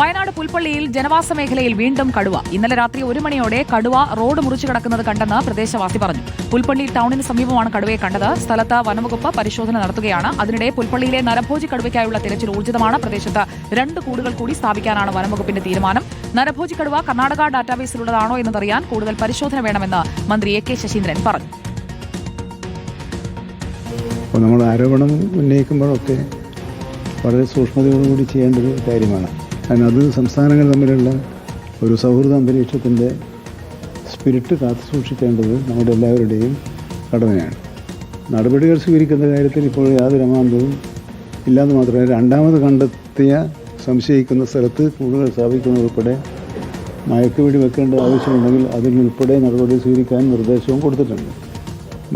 വയനാട് പുൽപ്പള്ളിയിൽ ജനവാസ മേഖലയിൽ വീണ്ടും കടുവ. ഇന്നലെ രാത്രി ഒരു മണിയോടെ കടുവ റോഡ് മുറിച്ചു കിടക്കുന്നത് കണ്ടെന്ന് പ്രദേശവാസി പറഞ്ഞു. പുൽപ്പള്ളി ടൗണിന് സമീപമാണ് കടുവയെ കണ്ടത്. സ്ഥലത്ത് വനംവകുപ്പ് പരിശോധന നടത്തുകയാണ്. അതിനിടെ പുൽപ്പള്ളിയിലെ നരഭോജി കടുവയ്ക്കായുള്ള തിരച്ചിൽ ഊർജിതമാണ്. പ്രദേശത്ത് രണ്ട് കൂടുകൾ കൂടി സ്ഥാപിക്കാനാണ് വനംവകുപ്പിന്റെ തീരുമാനം. നരഭോജി കടുവ കർണാടക ഡാറ്റാബേസിലുള്ളതാണോ എന്നതറിയാൻ കൂടുതൽ പരിശോധന വേണമെന്ന് മന്ത്രി എ കെ ശശീന്ദ്രൻ പറഞ്ഞു. അപ്പോൾ നമ്മൾ ആരോപണം ഉന്നയിക്കുമ്പോഴൊക്കെ വളരെ സൂക്ഷ്മതയോടുകൂടി ചെയ്യേണ്ട ഒരു കാര്യമാണ്. കാരണം അത് സംസ്ഥാനങ്ങൾ തമ്മിലുള്ള ഒരു സൗഹൃദ അന്തരീക്ഷത്തിന്റെ സ്പിരിറ്റ് കാത്തു സൂക്ഷിക്കേണ്ടത് നമ്മുടെ എല്ലാവരുടെയും കടമയാണ്. നടപടികൾ സ്വീകരിക്കുന്ന കാര്യത്തിൽ ഇപ്പോൾ യാതൊരു അമാന്തവും ഇല്ലാന്ന് മാത്രമല്ല രണ്ടാമത് കണ്ടെത്തിയ സംശയിക്കുന്ന സ്ഥലത്ത് കൂടുതൽ സ്ഥാപിക്കുന്നതുൾപ്പെടെ മയക്കുവെടി വെക്കേണ്ട ആവശ്യമുണ്ടെങ്കിൽ അതിനുൾപ്പെടെ നടപടി സ്വീകരിക്കാൻ നിർദ്ദേശവും കൊടുത്തിട്ടുണ്ട്.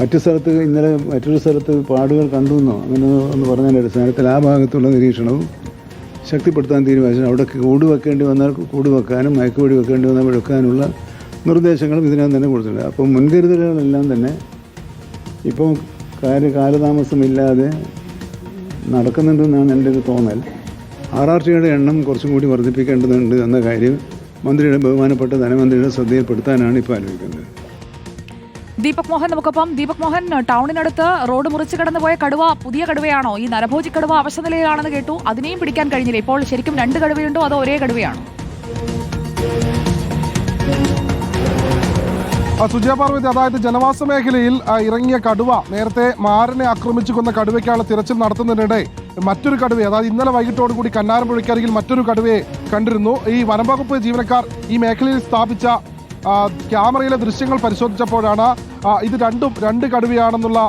മറ്റു സ്ഥലത്ത് ഇന്നലെ മറ്റൊരു സ്ഥലത്ത് പാടുകൾ കണ്ടു എന്നോ അങ്ങനെ ഒന്ന് പറഞ്ഞതിന്റെ അടിസ്ഥാനത്തിൽ ആ ഭാഗത്തുള്ള നിരീക്ഷണവും ശക്തിപ്പെടുത്താൻ തീരുമാനിച്ചു. അവിടെ കൂട് വെക്കേണ്ടി വന്നാൽ കൂട് വെക്കാനും മയക്കുവെടി വെക്കേണ്ടി വന്നാൽ വെക്കാനുള്ള നിർദ്ദേശങ്ങളും ഇതിനകം തന്നെ കൊടുത്തിട്ടുണ്ട്. അപ്പോൾ മുൻകരുതലുകളെല്ലാം തന്നെ ഇപ്പോൾ കാര്യ കാലതാമസമില്ലാതെ നടക്കുന്നുണ്ടെന്നാണ് എന്റെ ഒരു തോന്നൽ. ആർ ആർ ടിയുടെ എണ്ണം കുറച്ചും കൂടി വർദ്ധിപ്പിക്കേണ്ടതുണ്ട് എന്ന കാര്യം മന്ത്രിയുടെ ബഹുമാനപ്പെട്ട ധനമന്ത്രിയുടെ ശ്രദ്ധയിൽപ്പെടുത്താനാണ് ഇപ്പോൾ ആലോചിക്കുന്നത്. ദീപക് മോഹൻ നമുക്കൊപ്പം. ദീപക് മോഹൻ ടൗണിനടുത്ത് റോഡ് മുറിച്ച് കടന്നുപോയ കടുവ പുതിയ കടുവയാണോ? ഈ നരഭോജി കടുവ അവശനിലയിലാണെന്ന് കേട്ടു. അതിനെയും പിടിക്കാൻ കഴിഞ്ഞില്ല. ഇപ്പോൾ ശരിക്കും രണ്ട് കടുവയുണ്ടോ? അതോ ഒരേ കടുവയാണോ? സുജയ പാർവതി അതായത് ജനവാസ മേഖലയിൽ ഇറങ്ങിയ കടുവ നേരത്തെ മാരനെ ആക്രമിച്ചു കൊന്ന കടുവയ്ക്കാണ് തിരച്ചിൽ നടത്തുന്നതിനിടെ മറ്റൊരു കടുവയെ അതായത് ഇന്നലെ വൈകിട്ടോടുകൂടി കന്നാരമ്പുഴയ്ക്കരികിൽ മറ്റൊരു കടുവയെ കണ്ടിരുന്നു. ഈ വനംവകുപ്പ് ജീവനക്കാർ ഈ മേഖലയിൽ സ്ഥാപിച്ച ക്യാമറയിലെ ദൃശ്യങ്ങൾ പരിശോധിച്ചപ്പോഴാണ് ഇത് രണ്ടും രണ്ട് കടുവയാണെന്നുള്ള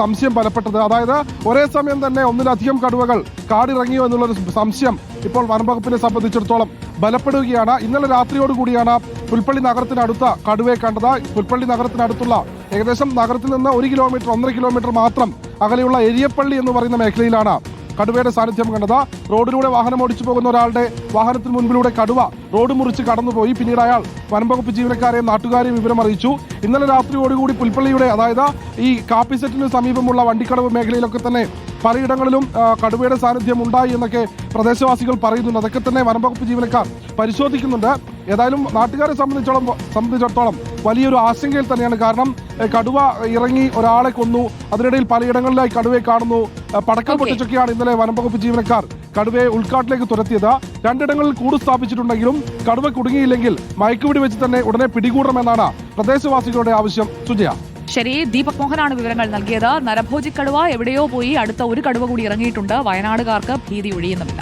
സംശയം ബലപ്പെട്ടത് അതായത് ഒരേ സമയം തന്നെ ഒന്നിലധികം കടുവകൾ കാടിറങ്ങിയോ എന്നുള്ളൊരു സംശയം ഇപ്പോൾ വനംവകുപ്പിനെ സംബന്ധിച്ചിടത്തോളം ബലപ്പെടുകയാണ്. ഇന്നലെ രാത്രിയോടുകൂടിയാണ് പുൽപ്പള്ളി നഗരത്തിനടുത്ത കടുവയെ കണ്ടത്. പുൽപ്പള്ളി നഗരത്തിനടുത്തുള്ള ഏകദേശം നഗരത്തിൽ നിന്ന് ഒരു കിലോമീറ്റർ ഒന്നര കിലോമീറ്റർ മാത്രം അകലെയുള്ള എരിയപ്പള്ളി എന്ന് പറയുന്ന മേഖലയിലാണ് കടുവയുടെ സാന്നിധ്യം കണ്ടത്. റോഡിലൂടെ വാഹനം ഓടിച്ചു പോകുന്ന ഒരാളുടെ വാഹനത്തിന് മുൻപിലൂടെ കടുവ റോഡ് മുറിച്ച് കടന്നുപോയി. പിന്നീട് അയാൾ വനംവകുപ്പ് ജീവനക്കാരെയും നാട്ടുകാരെയും വിവരം അറിയിച്ചു. ഇന്നലെ രാത്രിയോടുകൂടി പുൽപ്പള്ളിയുടെ അതായത് ഈ കാപ്പി സെറ്റിന് സമീപമുള്ള വണ്ടിക്കടവ് മേഖലയിലൊക്കെ തന്നെ പലയിടങ്ങളിലും കടുവയുടെ സാന്നിധ്യം ഉണ്ടായി എന്നൊക്കെ പ്രദേശവാസികൾ പറയുന്നുണ്ട്. അതൊക്കെ തന്നെ വനംവകുപ്പ് ജീവനക്കാർ പരിശോധിക്കുന്നുണ്ട്. ഏതായാലും നാട്ടുകാരെ സംബന്ധിച്ചോളം സംബന്ധിച്ചിടത്തോളം വലിയൊരു ആശങ്കയിൽ തന്നെയാണ്. കാരണം കടുവ ഇറങ്ങി ഒരാളെ കൊന്നു. അതിനിടയിൽ പലയിടങ്ങളിലായി കടുവയെ കാണുന്നു. പടക്കം പൊട്ടിച്ചൊക്കെയാണ് ഇന്നലെ വനംവകുപ്പ് ജീവനക്കാർ കടുവയെ ഉൾക്കാട്ടിലേക്ക് തുരത്തിയത്. രണ്ടിടങ്ങളിൽ കൂട് സ്ഥാപിച്ചിട്ടുണ്ടെങ്കിലും കടുവ കുടുങ്ങിയില്ലെങ്കിൽ മയക്കുപിടി വെച്ച് തന്നെ ഉടനെ പിടികൂടണമെന്നാണ് പ്രദേശവാസികളുടെ ആവശ്യം. സുജയ. ശരി ദീപക് മോഹനാണ് വിവരങ്ങൾ നൽകിയത്. നരഭോജി കടുവ എവിടെയോ പോയി അടുത്ത ഒരു കടുവ കൂടി ഇറങ്ങിയിട്ടുണ്ട്. വയനാടുകാർക്ക് ഭീതി ഒഴിയുന്നുമില്ല.